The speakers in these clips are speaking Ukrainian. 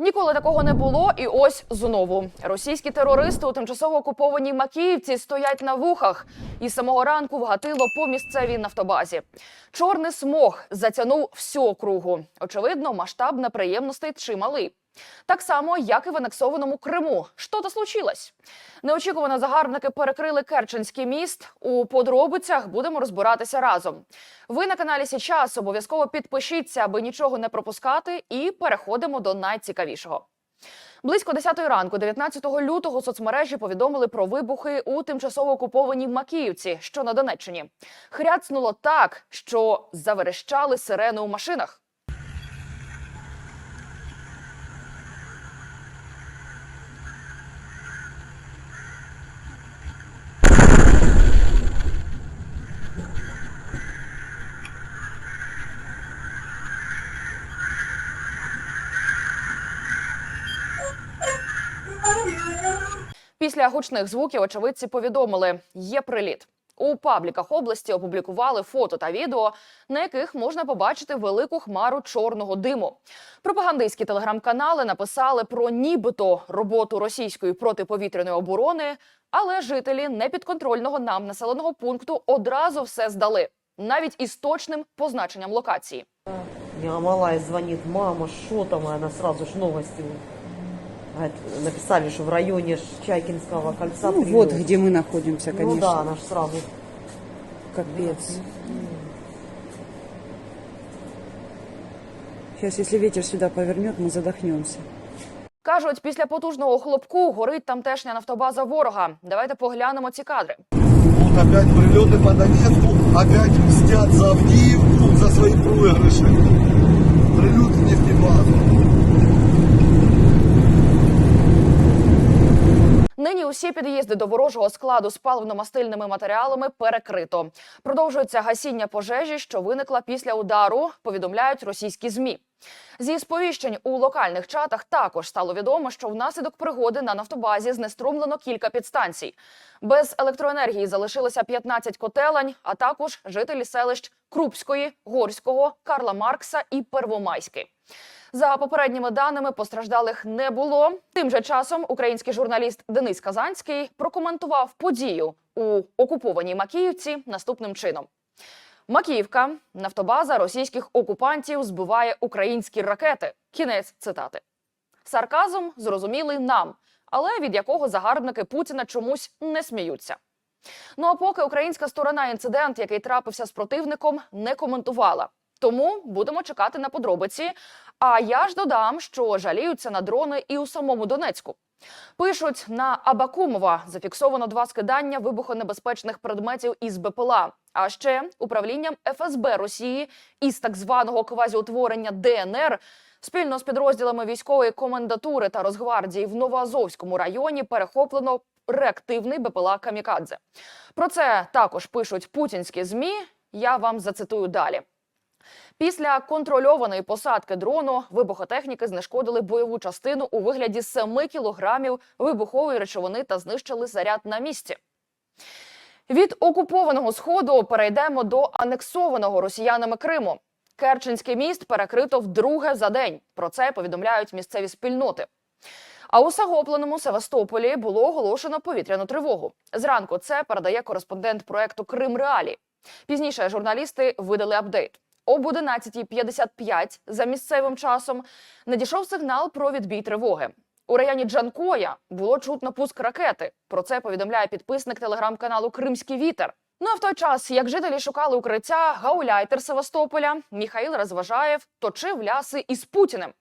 Ніколи такого не було, і ось знову російські терористи у тимчасово окупованій Макіївці стоять на вухах і самого ранку вгатило по місцевій нафтобазі. Чорний смог затягнув всю округу. Очевидно, масштаб неприємностей чималий. Так само, як і в анексованому Криму. Що то случилось? Неочікувано загарбники перекрили Керченський міст. У подробицях будемо розбиратися разом. Ви на каналі Січас обов'язково підпишіться, аби нічого не пропускати, і переходимо до найцікавішого. Близько 10 ранку, 19 лютого, соцмережі повідомили про вибухи у тимчасово окупованій Макіївці, що на Донеччині. Хряцнуло так, що заверещали сирени у машинах. Після гучних звуків очевидці повідомили, є приліт. У пабліках області опублікували фото та відео, на яких можна побачити велику хмару чорного диму. Пропагандистські телеграм-канали написали про нібито роботу російської протиповітряної оборони, але жителі непідконтрольного нам населеного пункту одразу все здали, навіть із точним позначенням локації. Мне малая звонит, мама, что там? И она сразу ж говорит, написали, что в районе ж Чайкинского кольца Ну, прилет. вот где мы находимся, конечно. Ну да, она ж сразу. Капец. Сейчас, если ветер сюда повернет, мы задохнемся. Кажуть, після потужного хлопку горить тамтешня нафтобаза ворога. Давайте поглянемо ці кадри. Вот опять прилеты по Донецку, опять мстят за Авдеевку, за свои проигрыши. Нині усі під'їзди до ворожого складу з паливно-мастильними матеріалами перекрито. Продовжується гасіння пожежі, що виникла після удару. Повідомляють російські змі. Зі сповіщень у локальних чатах також стало відомо, що внаслідок пригоди на нафтобазі знеструмлено кілька підстанцій. Без електроенергії залишилося 15 котелень, а також жителі селищ Крупської, Горського, Карла Маркса і Первомайськи. За попередніми даними постраждалих не було. Тим же часом український журналіст Денис Казанський прокоментував подію у окупованій Макіївці наступним чином. Макіївка нафтобаза російських окупантів збиває українські ракети. Кінець цитати. Сарказм зрозумілий нам, але від якого загарбники Путіна чомусь не сміються. Ну а поки українська сторона інцидент, який трапився з противником, не коментувала. Тому будемо чекати на подробиці. А я ж додам, що жаліються на дрони і у самому Донецьку. Пишуть на Абакумова зафіксовано два скидання вибухонебезпечних предметів із БПЛА. А ще управлінням ФСБ Росії із так званого квазіутворення ДНР спільно з підрозділами військової комендатури та Росгвардії в Новоазовському районі перехоплено реактивний БПЛА Камікадзе. Про це також пишуть путінські змі. Я вам зацитую далі. Після контрольованої посадки дрону вибухотехніки знешкодили бойову частину у вигляді 7 кілограмів вибухової речовини та знищили заряд на місці. Від окупованого сходу перейдемо до анексованого росіянами Криму. Керченський міст перекрито вдруге за день. Про це повідомляють місцеві спільноти. А у захопленому Севастополі було оголошено повітряну тривогу. Зранку це передає кореспондент проекту Крим Реалі. Пізніше журналісти видали апдейт. Об 11.55 за місцевим часом надійшов сигнал про відбій тривоги. У районі Джанкоя було чутно пуск ракети. Про це повідомляє підписник телеграм-каналу Кримський вітер. Ну а в той час, як жителі шукали укриття, гауляйтер Севастополя Міхаїл Розважаєв точив ляси із Путіним.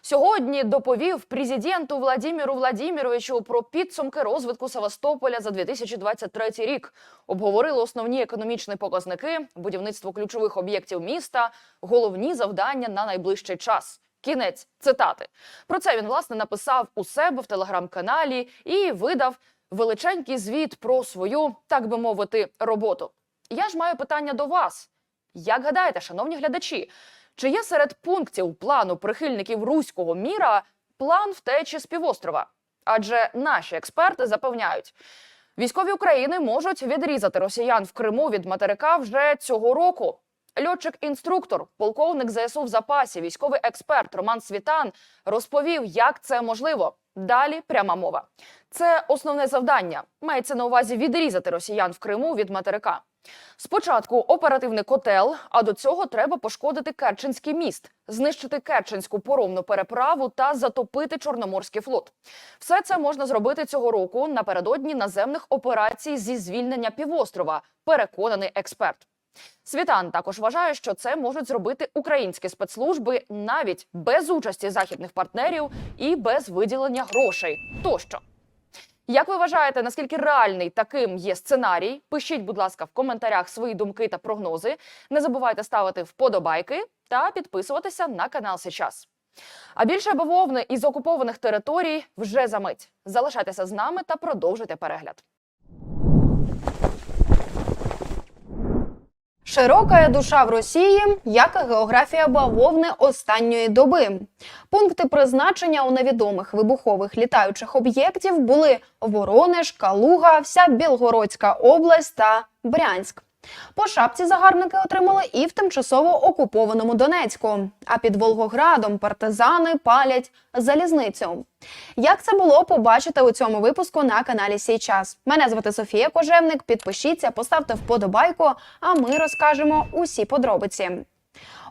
Сьогодні доповів президенту Владіміру Владіміровичу про підсумки розвитку Севастополя за 2023 рік. Обговорили основні економічні показники, будівництво ключових об'єктів міста, головні завдання на найближчий час. Кінець цитати. Про це він власне написав у себе в телеграм-каналі і видав величенький звіт про свою, так би мовити, роботу. Я ж маю питання до вас. Як гадаєте, шановні глядачі, чи є серед пунктів плану прихильників руського міра план втечі з півострова? Адже наші експерти запевняють, військові України можуть відрізати росіян в Криму від материка вже цього року. Льотчик-інструктор, полковник ЗСУ в запасі, військовий експерт Роман Світан розповів, як це можливо. Далі пряма мова. Це основне завдання. Мається на увазі відрізати росіян в Криму від материка. Спочатку оперативний котел, а до цього треба пошкодити Керченський міст, знищити Керченську поромну переправу та затопити Чорноморський флот. Все це можна зробити цього року напередодні наземних операцій зі звільнення півострова. Переконаний експерт. Світан також вважає, що це можуть зробити українські спецслужби навіть без участі західних партнерів і без виділення грошей тощо. Як ви вважаєте, наскільки реальний таким є сценарій? Пишіть, будь ласка, в коментарях свої думки та прогнози. Не забувайте ставити вподобайки та підписуватися на канал Сейчас. А більше бавовни із окупованих територій вже за мить. Залишайтеся з нами та продовжуйте перегляд. Широка душа в Росії, як і географія бавовни останньої доби. Пункти призначення у невідомих вибухових літаючих об'єктів були Воронеж, Калуга, вся Білгородська область та Брянськ. По шапці загарбники отримали і в тимчасово окупованому Донецьку. А під Волгоградом партизани палять залізницю. Як це було, побачите у цьому випуску на каналі Сій час. Мене звати Софія Кожевник. Підпишіться, поставте вподобайку, а ми розкажемо усі подробиці.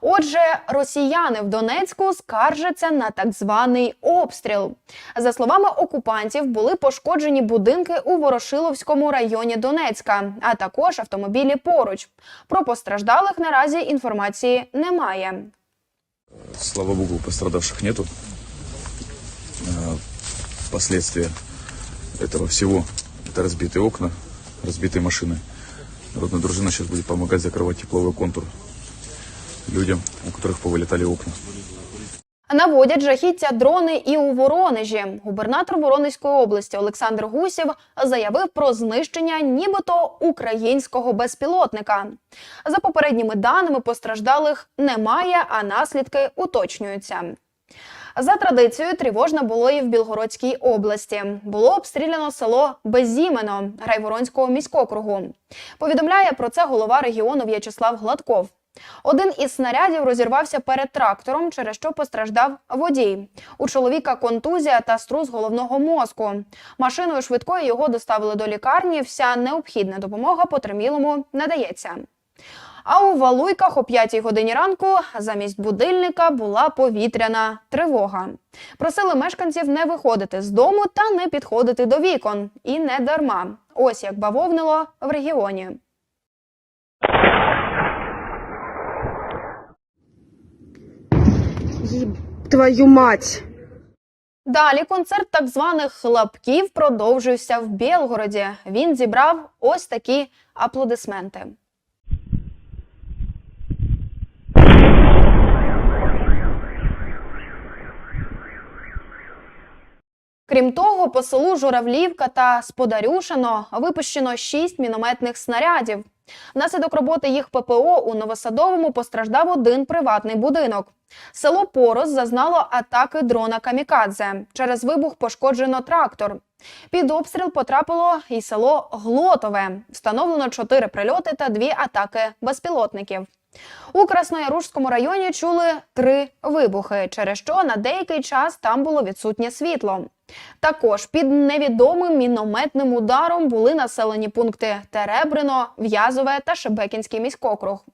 Отже, росіяни в Донецьку скаржаться на так званий обстріл. За словами окупантів, були пошкоджені будинки у Ворошиловському районі Донецька, а також автомобілі поруч. Про постраждалих наразі інформації немає. Слава богу, пострадавших нету. Э, Последствия этого всего – это разбитые окна, разбитые машины. Народная дружина сейчас будет помогать закрывать тепловой контур людям, у которых повылетали окна. Наводять жахіття дрони і у Воронежі. Губернатор Воронезької області Олександр Гусєв заявив про знищення нібито українського безпілотника. За попередніми даними постраждалих немає, а наслідки уточнюються. За традицією, тривожно було і в Білгородській області. Було обстріляно село Безімено Райворонського міськокругу. Повідомляє про це голова регіону В'ячеслав Гладков. Один із снарядів розірвався перед трактором, через що постраждав водій. У чоловіка контузія та струс головного мозку. Машиною швидкої його доставили до лікарні. Вся необхідна допомога потермілому надається. А у Валуйках о 5 годині ранку замість будильника була повітряна тривога. Просили мешканців не виходити з дому та не підходити до вікон. І не дарма. Ось як бавовнило в регіоні. Твою мать! Далі концерт так званих хлопків продовжився в Білгороді. Він зібрав ось такі аплодисменти. Крім того, по селу Журавлівка та Сподарюшино випущено шість мінометних снарядів. Внаслідок роботи їх ППО у Новосадовому постраждав один приватний будинок. Село Порос зазнало атаки дрона Камікадзе. Через вибух пошкоджено трактор. Під обстріл потрапило і село Глотове. Встановлено чотири прильоти та дві атаки безпілотників. У Краснояружському районі чули три вибухи, через що на деякий час там було відсутнє світло. Також під невідомим мінометним ударом були населені пункти Теребрино, В'язове та Шебекінський міськокруг.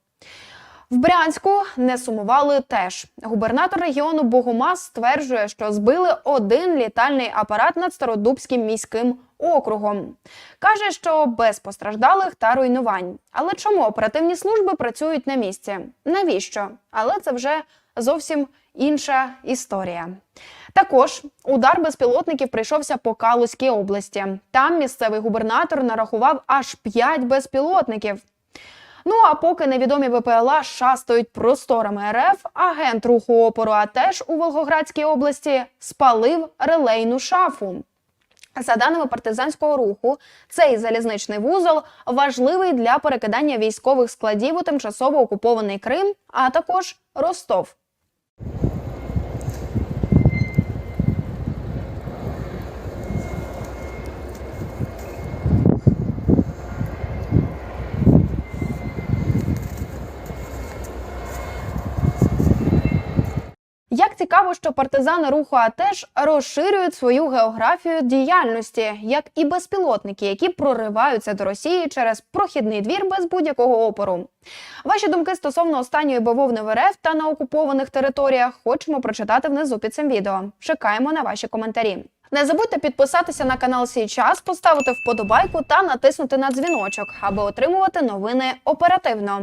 В Брянську не сумували теж. Губернатор регіону Богомаз стверджує, що збили один літальний апарат над Стародубським міським округом. Каже, що без постраждалих та руйнувань. Але чому оперативні служби працюють на місці? Навіщо? Але це вже зовсім інша історія. Також удар безпілотників прийшовся по Калузькій області. Там місцевий губернатор нарахував аж 5 безпілотників. Ну а поки невідомі ВПЛА шастають просторами РФ, агент руху опору, а теж у Волгоградській області спалив релейну шафу. За даними партизанського руху, цей залізничний вузол важливий для перекидання військових складів у тимчасово окупований Крим, а також Ростов. Як цікаво, що партизани руху АТЕШ розширюють свою географію діяльності, як і безпілотники, які прориваються до Росії через прохідний двір без будь-якого опору. Ваші думки стосовно останньої бавовни в РФ та на окупованих територіях хочемо прочитати внизу під цим відео. Чекаємо на ваші коментарі. Не забудьте підписатися на канал «Сій час», поставити вподобайку та натиснути на дзвіночок, аби отримувати новини оперативно.